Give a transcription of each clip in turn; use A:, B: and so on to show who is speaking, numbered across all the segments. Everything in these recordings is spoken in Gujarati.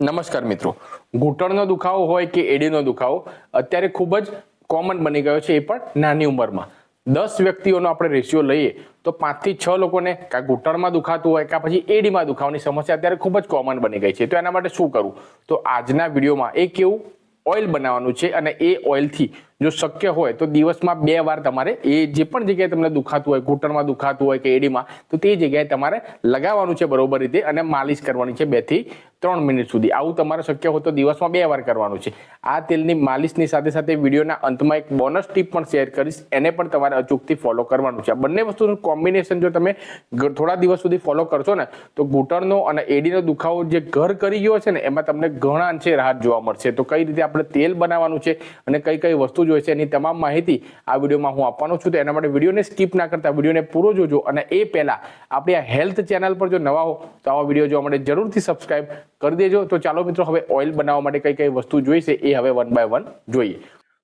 A: નમસ્કાર મિત્રો. ઘૂંટણનો દુખાવો હોય કે એડીનો દુખાવો, અત્યારે ખૂબ જ કોમન બની ગયો છે એ પણ નાની ઉંમરમાં. દસ વ્યક્તિઓનો આપણે રેશિયો લઈએ, તો પાંચથી છ લોકોને કાં ઘૂંટણમાં દુખાતું હોય, કાં પછી એડીમાં દુખાવાની સમસ્યા અત્યારે ખૂબ જ કોમન બની ગઈ છે. તો એના માટે શું કરવું તો આજના વિડીયોમાં એક એવું ઓઇલ બનાવવાનું છે અને એ ઓઇલથી જો શક્ય હોય તો દિવસમાં બે વાર તમારે એ જે પણ જગ્યાએ તમને દુખાતું હોય, ઘૂંટણમાં દુખાતું હોય કે એડીમાં, તો તે જગ્યાએ તમારે લગાવવાનું છે બરોબર રીતે અને માલિશ કરવાની છે બેથી ત્રણ મિનિટ સુધી. આવું તમારે શક્ય હોય તો દિવસમાં બે વાર કરવાનું છે. આ તેલની માલિશની સાથે સાથે વિડીયોના અંતમાં એક બોનસ ટીપ પણ શેર કરીશ. એને પણ તમારે અચૂકથી ફોલો કરવાનું છે. આ બંને વસ્તુનું કોમ્બિનેશન જો તમે થોડા દિવસ સુધી ફોલો કરશો ને, તો ઘૂંટણનો અને એડીનો દુખાવો જે ઘર કરી ગયો છે ને, એમાં તમને ઘણા અંશે રાહત જોવા મળશે. તો કઈ રીતે આપણે તેલ બનાવવાનું છે અને કઈ કઈ વસ્તુ જોઈએ છે. એની તમામ માહિતી આ વિડીયોમાં હું આપવાનો છું. તો એના માટે વિડીયોને સ્કીપ ના કરતા, વિડીયોને પૂરો જોજો અને એ પહેલા આપણી આ હેલ્થ ચેનલ પર જો નવા હો, તો આવા વીડિયો જોવા માટે જરૂરથી સબસ્ક્રાઇબ કરી દેજો. તો ચાલો મિત્રો, હવે ઓઇલ બનાવવા માટે કઈ કઈ વસ્તુ જોઈશે એ હવે વન બાય વન જોઈએ.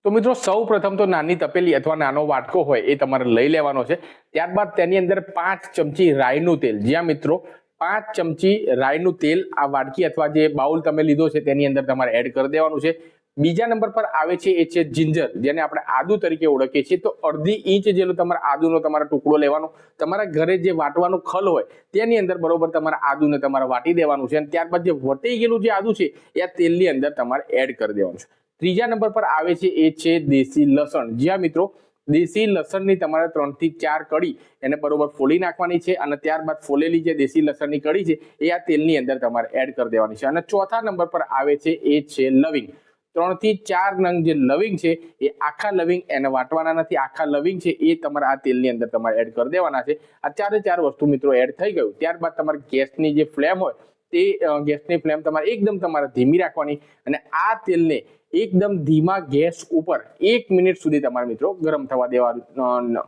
A: તો મિત્રો સૌ પ્રથમ તો નાની તપેલી અથવા નાનો વાટકો હોય એ તમારે લઈ લેવાનો છે. ત્યારબાદ તેની અંદર પાંચ ચમચી રાઈનું તેલ. જ્યાં મિત્રો, પાંચ ચમચી રાઈનું તેલ આ વાટકી અથવા જે બાઉલ તમે લીધો છે તેની અંદર તમારે એડ કરી દેવાનું છે. બીજા નંબર પર આવે છે એ છે જિંજર જેને આપણે આદુ તરીકે ઓળખીએ છીએ. તો અડધી ઇંચ જેટલો તમારે આદુનો તમારા ટુકડો લેવાનો, તમારા ઘરે જે વાટવાનો ખલ હોય, તેની અંદર બરોબર તમારે આદુને તમારે વાટી દેવાનું છે. અને ત્યારબાદ જે વટી ગયેલું જે આદુ છે, એ આ તેલની અંદર તમારે એડ કરી દેવાનું છે. ત્રીજા નંબર પર આવે છે એ છે દેશી લસણ. જ્યાં મિત્રો, દેશી લસણની તમારે ત્રણથી ચાર કડી એને બરોબર ફોલી નાખવાની છે અને ત્યારબાદ ફોલેલી જે દેશી લસણની કડી છે, એ આ તેલની અંદર તમારે એડ કરી દેવાની છે. અને ચોથા નંબર પર આવે છે એ છે લવિંગ. ત્રણથી ચાર નંગ જે લવિંગ છે, એ આખા લવિંગ એને વાટવાના નથી. આખા લવિંગ છે, એ તમારે આ તેલની અંદર તમારે એડ કરી દેવાના છે. આ ચારે ચાર વસ્તુ મિત્રો એડ થઈ ગયું. ત્યારબાદ તમારે ગેસની જે ફ્લેમ હોય, તે ગેસની ફ્લેમ તમારે એકદમ તમારે ધીમી રાખવાની અને આ તેલને એકદમ ધીમા ગેસ ઉપર એક મિનિટ સુધી તમારે મિત્રો ગરમ થવા દેવાનું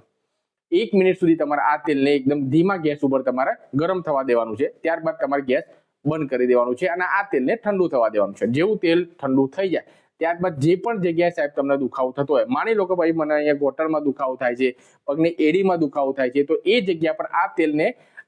A: એક મિનિટ સુધી તમારે આ તેલને એકદમ ધીમા ગેસ ઉપર તમારે ગરમ થવા દેવાનું છે. ત્યારબાદ તમારે ગેસ બંધ કરી દેવાનું છે અને આ તેલને ઠંડુ થવા દેવાનું છે. જેવું તેલ ઠંડુ થઈ જાય, ત્યારબાદ જે પણ જગ્યાએ સાહેબ તમને દુખાવો થતો હોય, માની લો કે ભાઈ મને અહીંયા ગોટરમાં દુખાવો થાય છે, પગની એડીમાં દુખાવો થાય છે, તો એ જગ્યા પર આ તેલને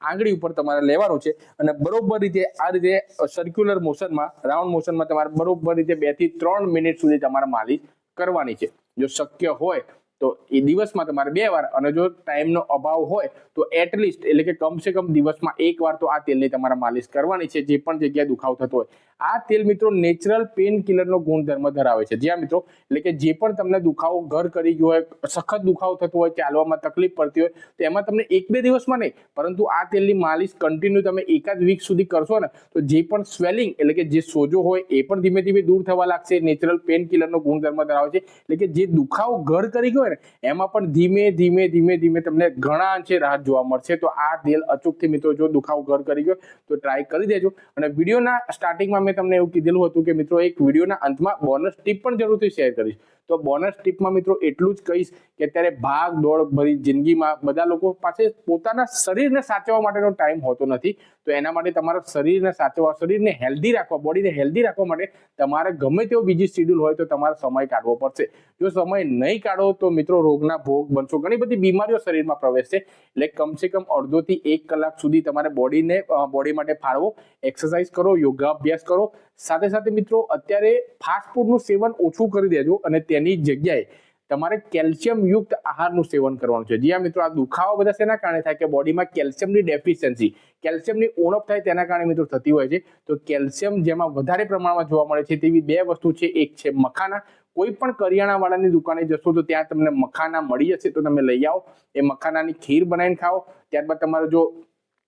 A: આંગળી ઉપર તમારે લેવાનું છે અને બરોબર રીતે આ રીતે સર્ક્યુલર મોશનમાં રાઉન્ડ મોશનમાં તમારે બરોબર રીતે બેથી ત્રણ મિનિટ સુધી તમારે માલિશ કરવાની છે. જો શક્ય હોય તો એ દિવસમાં તમારે બે વાર, અને જો ટાઈમનો અભાવ હોય, તો એટલીસ્ટ એટલે કે કમસે કમ દિવસમાં એક વાર તો આ તેલની તમારે માલિશ કરવાની છે, જે પણ જગ્યાએ દુખાવ થતો હોય. આ તેલ મિત્રો નેચરલ પેન કિલરનો ગુણધર્મ ધરાવે છે. જ્યાં મિત્રો, એટલે કે જે પણ તમને દુખાવો ઘર કરી ગયો હોય, સખત દુખાવો થતો હોય, ચાલવામાં તકલીફ પડતી હોય, તો એમાં તમને એક બે દિવસમાં નહીં, પરંતુ આ તેલની માલિશ કન્ટિન્યુ તમે એકાદ વીક સુધી કરશો ને, તો જે પણ સ્વેલિંગ એટલે કે જે સોજો હોય, એ પણ ધીમે ધીમે દૂર થવા લાગશે. નેચરલ પેન કિલરનો ગુણધર્મ ધરાવે છે. એટલે કે જે દુખાવો ઘર કરી ગયો હોય ને, એમાં પણ ધીમે ધીમે ધીમે ધીમે તમને ઘણા અંશે રાહત જોવા મળશે. તો આ તેલ અચૂકથી મિત્રો, જો દુખાવો ઘર કરી ગયો તો ટ્રાય કરી દેજો. અને વિડીયોના સ્ટાર્ટિંગમાં મેં તમને એવું કીધેલું હતું કે મિત્રો, એક વિડીયોના અંતમાં બોનસ ટીપ પણ જરૂરથી શેર કરીશ. તો બોનસ ટીપમાં મિત્રો એટલું જ કહીશ કે અત્યારે ભાગ, દોડ ભરી જિંદગીમાં બધા લોકો પાસે પોતાના શરીરને સાચવવા માટેનો ટાઈમ હોતો નથી. તો એના માટે તમારા શરીરને સાચવવા, શરીરને હેલ્ધી રાખવા બોડીને હેલ્ધી રાખવા માટે તમારે ગમે તેવો બીજી શેડ્યુલ હોય તો તમારે સમય કાઢવો પડશે. જો સમય નહીં કાઢો તો મિત્રો રોગના ભોગ બનશો. ઘણી બધી બીમારીઓ શરીરમાં પ્રવેશશે. એટલે કમસે કમ અડધોથી એક કલાક સુધી તમારે બોડીને બોડી માટે ફાળવો. એક્સરસાઇઝ કરો યોગા અભ્યાસ કરો. સાથે સાથે મિત્રો, અત્યારે ફાસ્ટ ફૂડનું સેવન ઓછું કરી દેજો અને તેની જગ્યાએ તમારે કેલ્શિયમ યુક્ત આહારનું સેવન કરવાનું છે. જ્યાં મિત્રો, આ દુખાવા બધા શેના કારણે થાય? કે બોડીમાં કેલ્શિયમની ડેફિશિયન્સી કેલ્શિયમની ઉણપ થાય તેના કારણે મિત્રો થતી હોય છે. તો કેલ્શિયમ જેમાં વધારે પ્રમાણમાં જોવા મળે છે તેવી બે વસ્તુ છે. એક છે મખાના. કોઈ પણ કરિયાણાવાળાની દુકાને જશો તો ત્યાં તમને મખાના મળી જશે. તો તમે લઈ આવો. એ મખાનાની ખીર બનાવીને ખાઓ. ત્યારબાદ તમારે જો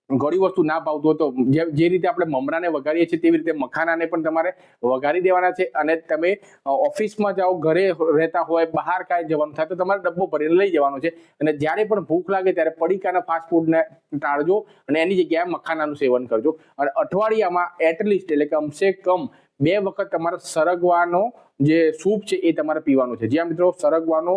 A: ઘણી વસ્તુ ના ભાવતું હોય તો જે રીતે આપણે મમરાને વઘારીએ છીએ તેવી રીતે મખાનાને પણ તમારે વઘારી દેવાના છે અને તમે ઓફિસમાં જાઓ, ઘરે રહેતા હોય, બહાર કાંઈ જવાનું થાય તો તમારે ડબ્બો ભરીને લઈ જવાનો છે. અને જ્યારે પણ ભૂખ લાગે ત્યારે પડીકાના ફાસ્ટફૂડને ટાળજો અને એની જગ્યાએ મખાનાનું સેવન કરજો. અને અઠવાડિયામાં એટલીસ્ટ એટલે કમસે કમ બે વખત તમારે સરગવાનો જે સૂપ છે એ તમારે પીવાનું છે. જ્યાં મિત્રો સરગવાનો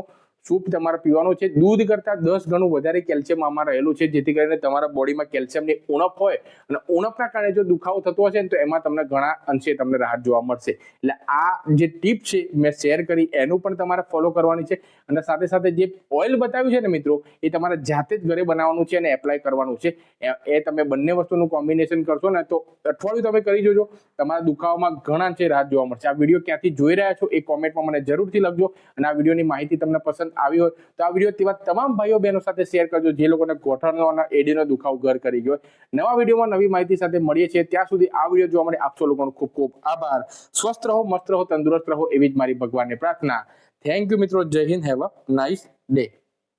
A: સૂપ તમારે પીવાનું છે. દૂધ કરતાં દસ ગણું વધારે કેલ્શિયમ આમાં રહેલું છે, જેથી કરીને તમારા બોડીમાં કેલ્શિયમની ઉણપ હોય અને ઉણપના કારણે જો દુખાવો થતો હશે ને તો એમાં તમને ઘણા અંશે તમને રાહત જોવા મળશે. એટલે આ જે ટીપ છે મેં શેર કરી, એનું પણ તમારે ફોલો કરવાની છે અને સાથે સાથે જે ઓઇલ બતાવ્યું છે ને મિત્રો, એ તમારે જાતે જ ઘરે બનાવવાનું છે અને એપ્લાય કરવાનું છે. એ- તમે બંને વસ્તુનું કોમ્બિનેશન કરશો ને તો અઠવાડિયું તમે કરી જોજો, તમારા દુખાવામાં ઘણા અંશે રાહત જોવા મળશે. આ વીડિયો ક્યાંથી જોઈ રહ્યા છો એ કોમેન્ટમાં મને જરૂરથી લખજો અને આ વિડીયોની માહિતી તમને પસંદ આવી હોય તો આ વીડિયો તેવા તમામ ભાઈઓ બહેનો સાથે શેર કરજો. જે લોકોને ગોઠણનો અને એડીનો દુખાવો ઘર કરી ગયો. નવા વિડીયોમાં નવી માહિતી સાથે મળીએ છીએ. ત્યાં સુધી આ વીડિયો જોવા માટે આપશો લોકોનો ખૂબ ખૂબ આભાર. સ્વસ્થ રહો, મસ્ત રહો, તંદુરસ્ત રહો એવી જ મારી ભગવાનની પ્રાર્થના. થેન્ક યુ મિત્રો. Jai Hind. Have a nice day